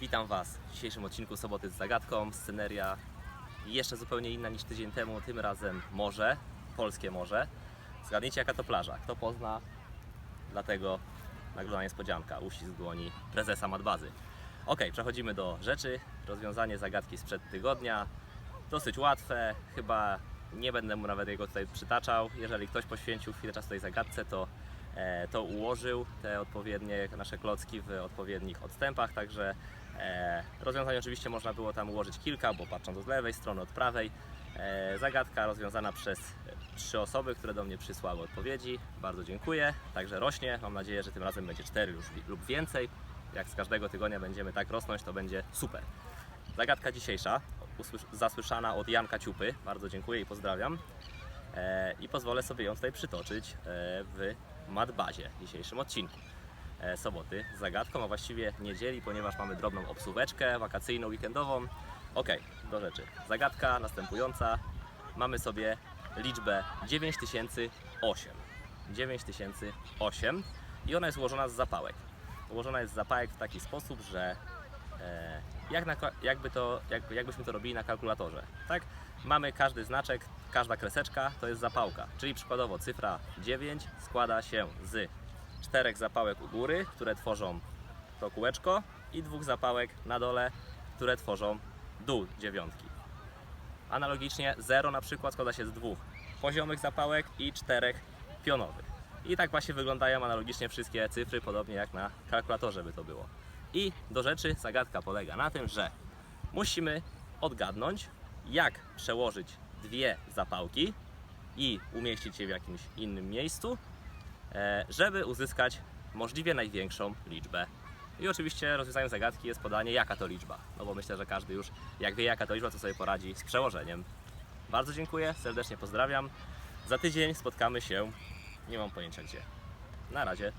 Witam Was w dzisiejszym odcinku Soboty z zagadką. Sceneria jeszcze zupełnie inna niż tydzień temu, tym razem morze, polskie morze. Zgadnijcie jaka to plaża, kto pozna, dlatego nagroda niespodzianka, uścisk dłoni prezesa Madbazy. Ok, przechodzimy do rzeczy. Rozwiązanie zagadki sprzed tygodnia. Dosyć łatwe, chyba nie będę mu nawet jego tutaj przytaczał. Jeżeli ktoś poświęcił chwilę czasu tej zagadce, to, to ułożył te odpowiednie nasze klocki w odpowiednich odstępach, także e, rozwiązań oczywiście można było tam ułożyć kilka, bo patrząc od lewej strony, od prawej. E, zagadka rozwiązana przez e, trzy osoby, które do mnie przysłały odpowiedzi. Bardzo dziękuję. Także rośnie. Mam nadzieję, że tym razem będzie cztery już lub więcej. Jak z każdego tygodnia będziemy tak rosnąć, to będzie super. Zagadka dzisiejsza, zasłyszana od Janka Ciupy. Bardzo dziękuję i pozdrawiam. E, I pozwolę sobie ją tutaj przytoczyć e, w Madbazie w dzisiejszym odcinku. E, soboty z zagadką, a właściwie niedzieli, ponieważ mamy drobną obsóweczkę wakacyjną, weekendową. Ok, do rzeczy. Zagadka następująca. Mamy sobie liczbę 9008. 9008 i ona jest ułożona z zapałek. Ułożona jest z zapałek w taki sposób, że jak na, jakby to, jakby, jakbyśmy to robili na kalkulatorze. Tak? Mamy każdy znaczek, każda kreseczka to jest zapałka, czyli przykładowo cyfra 9 składa się z czterech zapałek u góry, które tworzą to kółeczko i dwóch zapałek na dole, które tworzą dół dziewiątki. Analogicznie 0 na przykład składa się z dwóch poziomych zapałek i czterech pionowych. I tak właśnie wyglądają analogicznie wszystkie cyfry, podobnie jak na kalkulatorze by to było. I do rzeczy zagadka polega na tym, że musimy odgadnąć, jak przełożyć dwie zapałki i umieścić je w jakimś innym miejscu, e, żeby uzyskać możliwie największą liczbę. I oczywiście rozwiązaniem zagadki jest podanie, jaka to liczba. No bo myślę, że każdy już, jak wie, jaka to liczba, to sobie poradzi z przełożeniem. Bardzo dziękuję, serdecznie pozdrawiam. Za tydzień spotkamy się, nie mam pojęcia gdzie. Na razie.